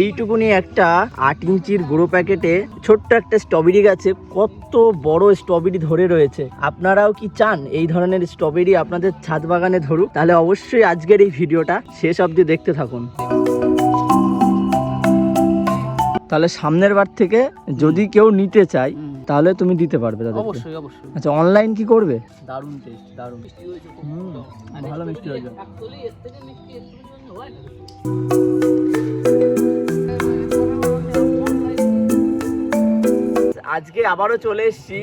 এইটুকুনি একটা আট ইঞ্চির গুঁড়ো প্যাকেটে ছোট্ট একটা স্ট্রবেরি গাছে কত বড় স্ট্রবেরি ধরে রয়েছে। আপনারাও কি চান এই ধরনের স্ট্রবেরি আপনাদের ছাদ বাগানে ধরুক? তাহলে অবশ্যই আজকের এই ভিডিওটা শেষ অবধি দেখতে থাকুন। তাহলে সামনের বার থেকে যদি কেউ নিতে চায় তাহলে তুমি দিতে পারবে তাদেরকে। অবশ্যই অবশ্যই। আচ্ছা অনলাইন কি করবে? দারুণ টেস্ট দারুণ। হুম, ভালো মিষ্টি হয়েছে। আজকে আবারও চলে এসেছি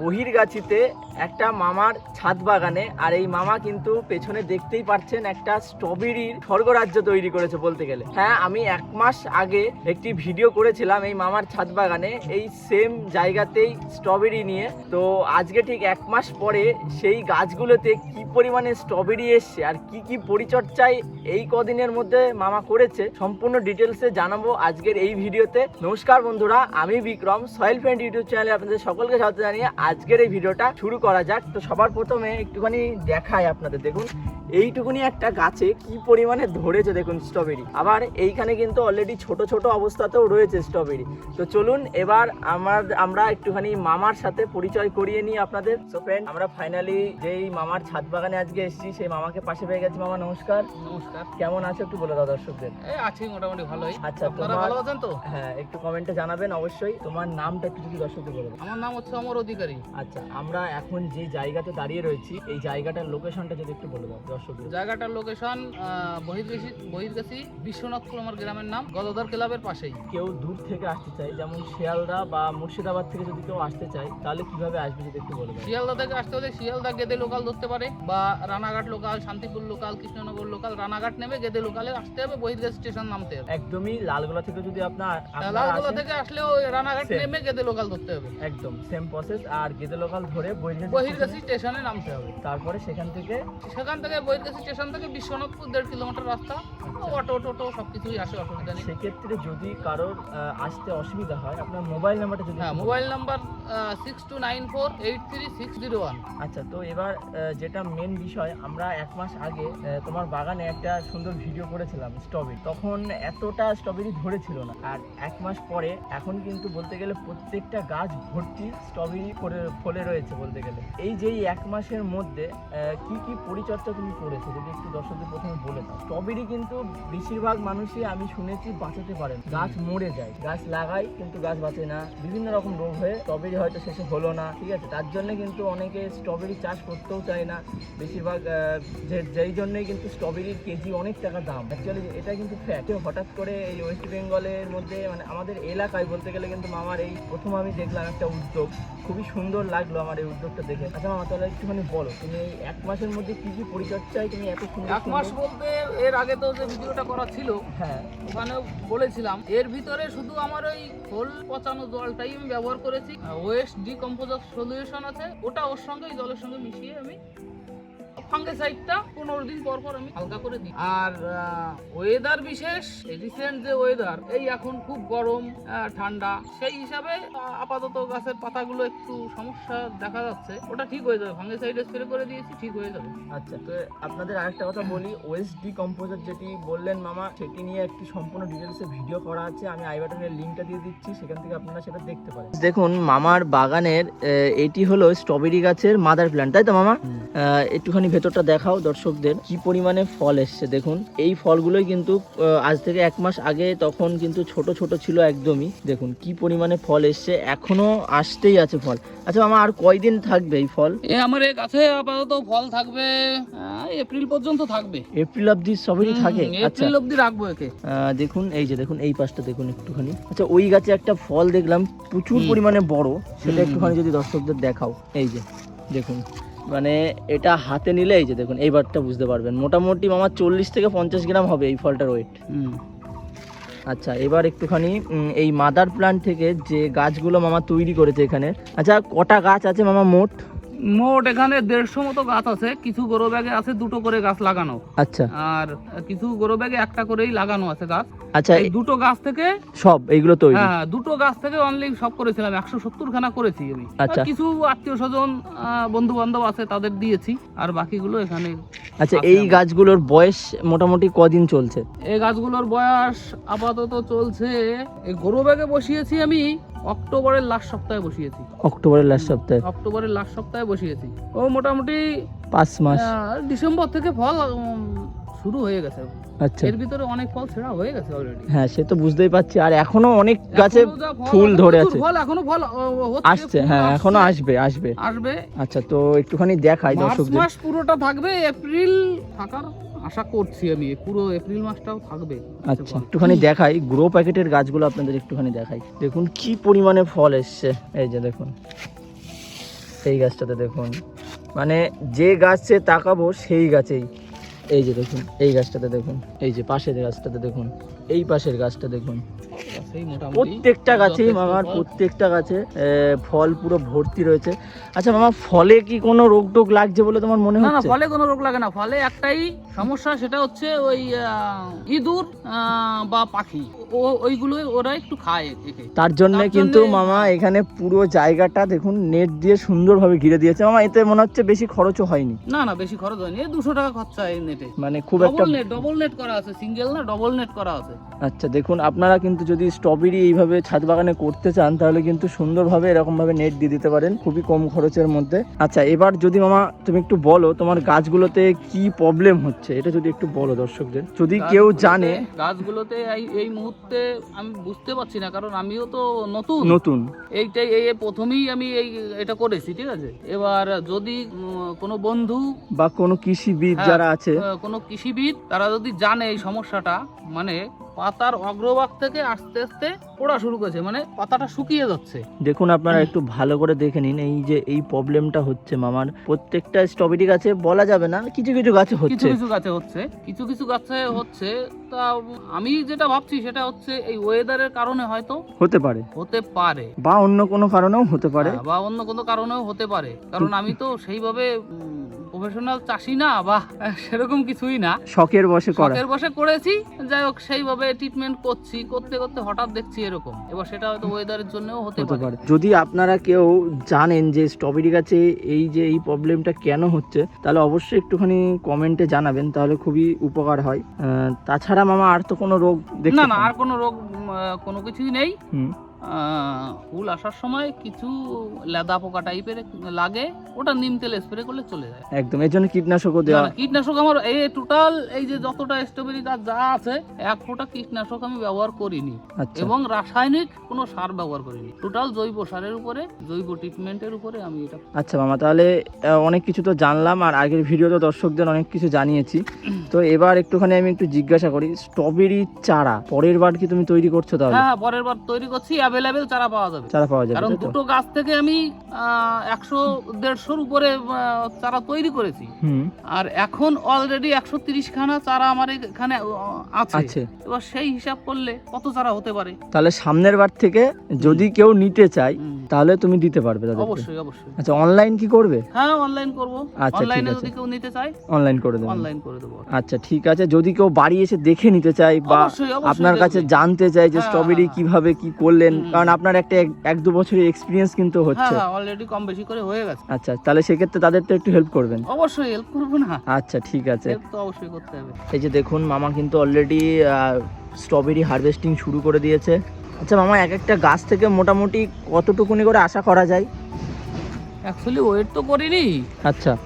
বহিরগাছিতে। একটা মামার ছাদ বাগানে, আর এই মামা কিন্তু পেছনে দেখতেই পাচ্ছেন একটা স্ট্রবেরির স্বর্গরাজ্য তৈরি করেছে বলতে গেলে। হ্যাঁ আমি এক মাস আগে একটি ভিডিও করেছিলাম এই মামার ছাদ বাগানে, এই সেম জায়গাতেই স্ট্রবেরি নিয়ে। তো আজকে ঠিক এক মাস পরে সেই গাছগুলোতে কি পরিমাণে স্ট্রবেরি এসছে আর কি কি পরিচর্যায় এই কদিনের মধ্যে মামা করেছে, সম্পূর্ণ ডিটেলসে জানাব আজকের এই ভিডিওতে। নমস্কার বন্ধুরা, আমি বিক্রম সয়েল ফ্রেন্ড ইউটিউব চ্যানেলে আপনাদের সকলকে স্বাগত জানিয়ে আজকের এই ভিডিওটা শুরু করা যাক। তো সবার প্রথমে একটুখানি দেখায় আপনাদের। দেখুন এইটুকুনি একটা গাছে কি পরিমাণে ধরেছে দেখুন স্ট্রবেরি আবার এইখানে কিন্তু অলরেডি ছোট ছোট অবস্থাতেও রয়েছে স্ট্রবেরি তো চলুন এবার আমার আমরা একটুখানি মামার সাথে পরিচয় করিয়ে নিই আপনাদের। সো ফ্রেন্ড আমরা ফাইনালি যেই মামার ছাদ বাগানে আজকে এসেছি সেই মামাকে পাশে পেয়ে গেছি। মামা নমস্কার। নমস্কার। কেমন আছো একটু বলে দাও দর্শকদের। আছি মোটামুটি ভালোই। আচ্ছা, তোমার- ভালো আছেন তো? হ্যাঁ একটু কমেন্টে জানাবেন অবশ্যই। তোমার নামটা একটু যদি দর্শকদের বলে আমার নাম হচ্ছে অমর অধিকারী। আচ্ছা আমরা এখন যে জায়গাতে দাঁড়িয়ে রয়েছি এই জায়গাটার লোকেশনটা যদি একটু বলে দাও। দর্শকদের জায়গাটার লোকেশন বহির্গাছি বহির্গাছি বিশ্বনাথপুর আমার গ্রামের নাম গদাধর ক্লাবের পাশেই। কেউ দূর থেকে আসতে চায় যেমন শিয়ালদা বা মুর্শিদাবাদ থেকে যদি কেউ আসতে চায় তাহলে কীভাবে আসবে যদি একটু বলে দাও শিয়ালদা থেকে আসতে হলে শিয়ালদা গেদে লোকাল ধরতে পারে বা Ranaghat local Shantipur local Krishnanagar local Ranaghat নেমে গেদে লোকালে আসতে হবে বহির্গেছি স্টেশন নামতে হবে। একদমই লালগোলা থেকে যদি আপনার লালগোলা থেকে আসলেও রানাঘাট নেমে গেদে লোকাল ধরতে হবে। একদম সেম প্রসেস আর গেদে লোকাল ধরে বহির্গেছি স্টেশনে নামতে হবে। তারপরে সেখান থেকে সেখান থেকে বহির্গেছি স্টেশন থেকে বিশ্বনাথপুর দেড় কিলোমিটার রাস্তা অটো টোটো সবকিছুই আসে অসুবিধা নেই। সেক্ষেত্রে যদি কারোর আসতে অসুবিধা হয় আপনার মোবাইল নাম্বারটা যদি হ্যাঁ mobile number six two nine four eight three six zero one আচ্ছা তো এবার যেটা মেন বিষয় আমরা এক মাস আগে তোমার বাগানে একটা সুন্দর ভিডিও করেছিলাম স্ট্রবেরি তখন এতটা স্ট্রবেরি ধরেছিল না। আর এক মাস পরে এখন কিন্তু বলতে গেলে প্রত্যেকটা গাছ ভর্তি স্ট্রবেরি করে ফলে রয়েছে বলতে গেলে। এই যে এই এক মাসের মধ্যে কি কি পরিচর্যা তুমি করেছ, যদি একটু দর্শকদের প্রথমে বলে দাও। স্ট্রবেরি কিন্তু বেশিরভাগ মানুষই আমি শুনেছি বাঁচাতে পারেন গাছ মরে যায়, গাছ লাগাই কিন্তু গাছ বাঁচে না। বিভিন্ন রকম রোগ হয়ে স্ট্রবেরি হয়তো শেষে হলো না, ঠিক আছে? তার জন্য কিন্তু অনেকে স্ট্রবেরি চাষ করতেও চায় না। বেশিরভাগ যেই জন্যই কিন্তু স্ট্রবেরির কেজি অনেক টাকা দাম। অ্যাকচুয়ালি এটা কিন্তু ফ্যাক্ট হঠাৎ করে এই ওয়েস্ট বেঙ্গলের মধ্যে মানে আমাদের এলাকায় বলতে গেলে কিন্তু মামার এই প্রথম আমি দেখলাম একটা উদ্যোগ। খুবই সুন্দর লাগল আমার এই উদ্যোগটা দেখে। আচ্ছা মামা, তাহলে একটুখানি বলো, তুমি এই এক মাসের মধ্যে কী কী কি পরিচর্যায় তুমি এত সুন্দর এক মাস বলতে এর আগে তো যে ভিডিওটা করা ছিল হ্যাঁ। ওখানে বলেছিলাম এর ভিতরে শুধু আমার ওই খোল পচানো জলটাই আমি ব্যবহার করেছি ওয়েস্ট ডিকম্পোজার সলিউশন আছে ওটা ওর সঙ্গে ওই জলের সঙ্গে মিশিয়ে আমি ফাঙ্গিসাইডটা পনেরো দিন পর পর আমি হালকা করে দিই। আর ওয়েদার বিশেষ রিসেন্ট যে ওয়েদার এই এখন খুব গরম ঠান্ডা সেই হিসাবে আপাতত গাছের পাতাগুলো একটু সমস্যা দেখা যাচ্ছে। ওটা ঠিক হয়ে যাবে ফাঙ্গিসাইড স্প্রে করে দিয়েছি ঠিক হয়ে যাবে। আচ্ছা তো আপনাদের আরেকটা কথা বলি ওয়েস্ট ডিকম্পোজার যেটি বললেন মামা সেটি নিয়ে একটি সম্পূর্ণ ডিটেলসে ভিডিও করা আছে আমি আই বাটনের লিঙ্কটা দিয়ে দিচ্ছি সেখান থেকে আপনারা সেটা দেখতে পারেন। দেখুন মামার বাগানের এটি হলো স্ট্রবেরি গাছের মাদার প্ল্যান্ট তাই তো মামা? আহ, একটুখানি ভেতরটা দেখাও দর্শকদের কি পরিমাণে ফল এসছে? দেখুন এই ফলগুলোই কিন্তু আজ থেকে এক মাস আগে তখন কিন্তু ছোট ছোট ছিল একদমই। দেখুন কি পরিমাণে ফল এসছে এখনও আসতেই আছে ফল। আচ্ছা আমার আর কয়দিন থাকবে এই ফল? এ আমার এই গাছে আপাতত ফল থাকবে এপ্রিল পর্যন্ত থাকবে। এপ্রিল অব্দি সবই থাকে? আচ্ছা। এপ্রিল অবধি রাখব একে। দেখুন এই যে দেখুন এই পাশটা দেখুন একটুখানি। আচ্ছা ওই গাছে একটা ফল দেখলাম প্রচুর পরিমাণে বড়। সেটা একটুখানি যদি দর্শকদের দেখাও। এই যে দেখুন। মানে এটা হাতে নিলে এই যে দেখুন এইবারটা বুঝতে পারবেন। মোটামুটি আমার চল্লিশ থেকে পঞ্চাশ গ্রাম হবে এই ফলটার ওয়েট আচ্ছা এবার একটুখানি এই মাদার প্লান্ট থেকে যে গাছগুলো মামা তৈরি করেছে এখানে। আচ্ছা কটা গাছ আছে মামা মোট? মোট এখানে দেড়শো মতো গাছ আছে কিছু গরো ব্যাগে আছে দুটো করে গাছ লাগানো। আচ্ছা। আর কিছু গরো ব্যাগে একটা করেই লাগানো আছে গাছ। আচ্ছা এই দুটো গাছ থেকে সব এইগুলো তৈরি? হ্যাঁ দুটো গাছ থেকে অনলি সব করেছিলাম। একশো সত্তর খানা করেছি আমি। আচ্ছা। কিছু আত্মীয় স্বজন বন্ধু বান্ধব আছে তাদের দিয়েছি আর বাকিগুলো এখানে আচ্ছা এই গাছগুলোর বয়স মোটামুটি কদিন চলছে? এই গাছগুলোর বয়স আপাতত চলছে এই গরু ব্যাগে বসিয়েছি আমি অক্টোবরের লাস্ট সপ্তাহে বসিয়েছি। অক্টোবরের লাস্ট সপ্তাহে? অক্টোবরের লাস্ট সপ্তাহে বসিয়েছি। ও মোটামুটি পাঁচ মাস। ডিসেম্বর থেকে ফল শুরু হয়ে গেছে। আচ্ছা। এর ভিতরে অনেক ফল ছেড়া হয়ে গেছে অলরেডি হ্যাঁ সে তো বুঝতেই পারছি। আর এখনও অনেক গাছে ফুল ধরে আছে। ফল এখনও ফল আসছে হ্যাঁ এখনও আসবে আসবে। আসবে। আচ্ছা তো একটুখানি দেখাই দর্শকদের। মাস পুরোটা থাকবে এপ্রিল থাকার আশা করছি আমি। পুরো এপ্রিল মাসটাও থাকবে। আচ্ছা একটুখানি দেখাই। গ্রো প্যাকেটের গাছগুলো আপনাদের একটুখানি দেখাই। দেখুন কি পরিমাণে ফল এসছে। এই যে দেখুন। এই গাছটাতে দেখুন। মানে যে গাছে তাকাবো সেই গাছেই। এই যে দেখুন, এই গাছটাতে দেখুন, এই যে পাশের গাছটাতে দেখুন, এই পাশের গাছটা দেখুন। প্রত্যেকটা গাছেই মামার প্রত্যেকটা গাছে ফল পুরো ভর্তি রয়েছে। আচ্ছা মামা ফলে কি কোনো রোগ টোগ লাগছে বলে তোমার মনে না না ফলে কোনো রোগ লাগে না। ফলে একটাই সমস্যা সেটা হচ্ছে ওই ইঁদুর বা পাখি। ও ওইগুলো ওরা একটু খায় তার জন্য কিন্তু মামা এখানে পুরো জায়গাটা দেখুন নেট দিয়ে সুন্দরভাবে ঘিরে দিয়েছে। মামা এতে মনে হচ্ছে বেশি খরচও হয়নি। না না বেশি খরচ হয়নি। দুশো টাকা খরচা এই নেটে। মানে খুব একটা নেট ডবল নেট করা আছে সিঙ্গেল না ডবল নেট করা আছে। আচ্ছা দেখুন আপনারা কিন্তু যদি স্ট্রবেরি এইভাবে ছাদ বাগানে করতে চান তাহলে কিন্তু সুন্দরভাবে এরকম ভাবে নেট দিয়ে দিতে পারেন খুবই কম খরচের মধ্যে। আচ্ছা এবার যদি মামা তুমি একটু বলো তোমার গাছগুলোতে কি প্রবলেম হচ্ছে? এটা যদি একটু বলো দর্শকদের। যদি কেউ জানে গাছগুলোতে এই এই মুহূর্তে আমি বুঝতে পারছি না কারণ আমিও তো নতুন। নতুন। এইটাই এই এই প্রথমেই আমি এই এটা করেছি ঠিক আছে? এবার যদি কোনো বন্ধু বা কোনো কৃষিবিদ হ্যাঁ, যারা আছে কোনো কৃষিবিদ তারা যদি জানে এই সমস্যাটা মানে পাতার অগ্রভাগ থেকে আস্তে আস্তে পড়া শুরু করেছে মানে পাতাটা শুকিয়ে যাচ্ছে। দেখুন আপনারা একটু ভালো করে দেখে নিন এই যে এই প্রবলেমটা হচ্ছে মামার। প্রত্যেকটা স্ট্রবেরি গাছে বলা যাবে না কিছু কিছু গাছে কিছু হচ্ছে। কিছু গাছে হচ্ছে কিছু কিছু গাছে হচ্ছে তা আমি যেটা ভাবছি সেটা হচ্ছে এই ওয়েদারের কারণে হয়তো হতে পারে। হতে পারে। বা অন্য কোনো কারণেও হতে পারে। হ্যাঁ, বা অন্য কোনো কারণেও হতে পারে। কারণ আমি তো সেইভাবে প্রফেশনাল চাষি না বা সেরকম কিছুই না। শখের বসে করা। শখের বসে করেছি যাই হোক সেইভাবে ট্রিটমেন্ট করছি করতে করতে হঠাৎ দেখছি এরকম। এবার সেটা হয়তো ওয়েদারের জন্যও হতে পারে। যদি আপনারা কেউ জানেন যে স্ট্রবেরি গাছে এই যে এই প্রবলেমটা কেন হচ্ছে তাহলে অবশ্যই একটুখানি কমেন্টে জানাবেন তাহলে খুবই উপকার হয়। তাছাড়া মামা আর তো কোনো রোগ না না আর কোনো রোগ কোনো কিছুই নেই। ফুল আসার সময় কিছু লেদা পোকা টাইপের লাগে ওটা নিম তেল স্প্রে করলে চলে যায়। একদম এর জন্য কীটনাশকও দেওয়া কীটনাশক আমার এই টোটাল এই যে যতটা স্ট্রবেরি গাছ যা আছে এক ফোঁটা কীটনাশক আমি ব্যবহার করিনি। আচ্ছা। এবং রাসায়নিক কোনো সার ব্যবহার করিনি। টোটাল জৈব সারের উপরে জৈব ট্রিটমেন্টের উপরে আমি এটা আচ্ছা মামা তাহলে অনেক কিছু তো জানলাম আর আগের ভিডিওতে দর্শকদের অনেক কিছু জানিয়েছি। তো এবার একটুখানি আমি একটু জিজ্ঞাসা করি স্ট্রবেরি চারা পরের বার কি তুমি তৈরি করছ তাহলে? হ্যাঁ হ্যাঁ, পরের বার তৈরি করছি অ্যাভেলেবেল চারা পাওয়া যাবে। চারা পাওয়া যাবে কারণ দুটো গাছ থেকে আমি একশো দেড়শোর উপরে চারা তৈরি করেছি। আর এখন অলরেডি একশো তিরিশ খানা চারা আমার এখানে আছে। এবার সেই হিসাব করলে কত চারা হতে পারে? তাহলে সামনের বার থেকে যদি কেউ নিতে চায় তাহলে তুমি দিতে পারবে অবশ্যই অবশ্যই। আচ্ছা অনলাইন কি করবে? হ্যাঁ অনলাইন করব। আচ্ছা, অনলাইনে যদি কেউ নিতে চায় অনলাইন করে দেবেন অনলাইন করে দেবো। আচ্ছা ঠিক আছে। যদি কেউ বাড়ি এসে দেখে নিতে চায় বা আপনার কাছে জানতে চায় যে স্ট্রবেরি হ্যাঁ। কীভাবে কি করলেন। কারণ আপনার একটা এক- দু বছরের এক্সপিরিয়েন্স কিন্তু হ্যাঁ হচ্ছে। হ্যাঁ অলরেডি কম বেশি করে হয়ে গেছে। আচ্ছা তাহলে সেক্ষেত্রে তাদের তো একটু হেল্প করবেন। অবশ্যই হেল্প করব না। আচ্ছা ঠিক আছে। হেল্প তো অবশ্যই করতে হবে। এই যে দেখুন মামা কিন্তু অলরেডি স্ট্রবেরি হারভেস্টিং শুরু করে দিয়েছে। আচ্ছা মামা এক একটা গাছ থেকে মোটামুটি কতটুকুনি করে আশা করা যায়? অ্যাকচুয়ালি ওয়েট তো করিনি। আচ্ছা।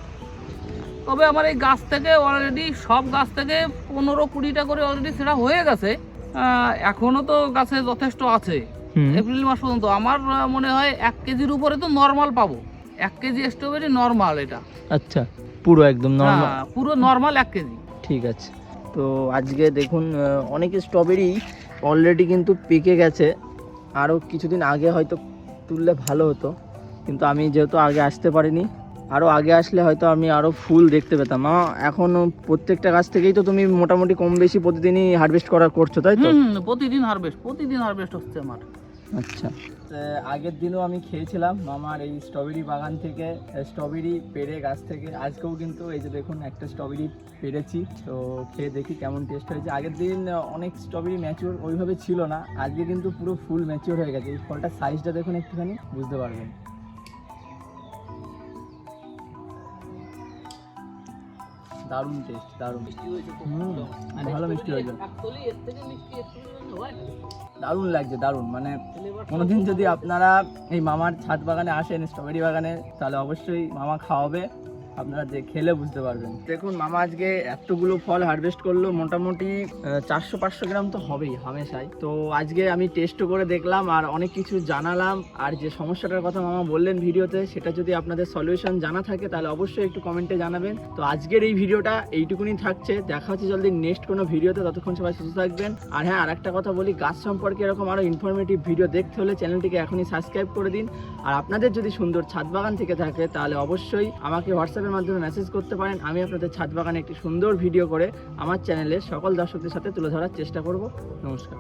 তবে আমার এই গাছ থেকে অলরেডি সব গাছ থেকে পনেরো কুড়িটা করে অলরেডি সেটা হয়ে গেছে। আহ, এখনও তো গাছে যথেষ্ট আছে। এপ্রিল মাস পর্যন্ত। আমার মনে হয় এক কেজির উপরে তো নর্মাল পাবো। এক কেজি স্ট্রবেরি নর্মাল এটা। আচ্ছা পুরো একদম নর্মাল পুরো নর্মাল এক কেজি। ঠিক আছে। তো আজকে দেখুন অনেক স্ট্রবেরি অলরেডি কিন্তু পেকে গেছে। আরও কিছুদিন আগে হয়তো তুললে ভালো হতো। কিন্তু আমি যেহেতু আগে আসতে পারিনি আরও আগে আসলে হয়তো আমি আরও ফুল দেখতে পেতাম। এখন প্রত্যেকটা গাছ থেকেই তো তুমি মোটামুটি কম বেশি প্রতিদিনই হারভেস্ট করা করছ তাই তো? প্রতিদিন হারভেস্ট প্রতিদিন হারভেস্ট হচ্ছে আমার। আচ্ছা। আগের দিনও আমি খেয়েছিলাম মামার এই স্ট্রবেরি বাগান থেকে স্ট্রবেরি পেড়ে গাছ থেকে। আজকেও কিন্তু এই যে দেখুন একটা স্ট্রবেরি পেরেছি তো খেয়ে দেখি কেমন টেস্ট হয়েছে। আগের দিন অনেক স্ট্রবেরি ম্যাচিওর ওইভাবে ছিল না, আজকে কিন্তু পুরো ফুল ম্যাচিওর হয়ে গেছে। এই ফলটার সাইজটা দেখুন একটুখানি, বুঝতে পারবেন। দারুণ টেস্ট দারুণ মিষ্টি হয়েছে হুম, ভালো। মিষ্টি হয়েছে। হয়। দারুণ লাগছে দারুণ মানে কোনোদিন যদি আপনারা এই মামার ছাদ বাগানে আসেন স্ট্রবেরি বাগানে তাহলে অবশ্যই মামা খাওয়াবে আপনারা যে খেলে বুঝতে পারবেন। দেখুন, মামা আজকে এতগুলো ফল হারভেস্ট করল, মোটামুটি চারশো পাঁচশো গ্রাম তো হবেই হামেশাই। তো আজকে আমি টেস্টও করে দেখলাম আর অনেক কিছু জানালাম। আর যে সমস্যাটার কথা মামা বললেন ভিডিওতে, সেটা যদি আপনাদের সলিউশন জানা থাকে, তাহলে অবশ্যই একটু কমেন্টে জানাবেন। তো আজকের এই ভিডিওটা এইটুকুনি থাকছে। দেখা হচ্ছে জলদি নেক্সট কোনো ভিডিওতে। ততক্ষণ সবাই সুস্থ থাকবেন। আর হ্যাঁ আরেকটা কথা বলি, গাছ সম্পর্কে এরকম আরও ইনফরমেটিভ ভিডিও দেখতে হলে চ্যানেলটিকে এখনই সাবস্ক্রাইব করে দিন। আর আপনাদের যদি সুন্দর ছাদ বাগান থেকে থাকে, তাহলে অবশ্যই আমাকে হোয়াটসঅ্যাপের মাধ্যমে মেসেজ করতে পারেন। আমি আপনাদের ছাদ বাগানে একটি সুন্দর ভিডিও করে আমার চ্যানেলে সকল দর্শকদের সাথে তুলে ধরার চেষ্টা করব। নমস্কার।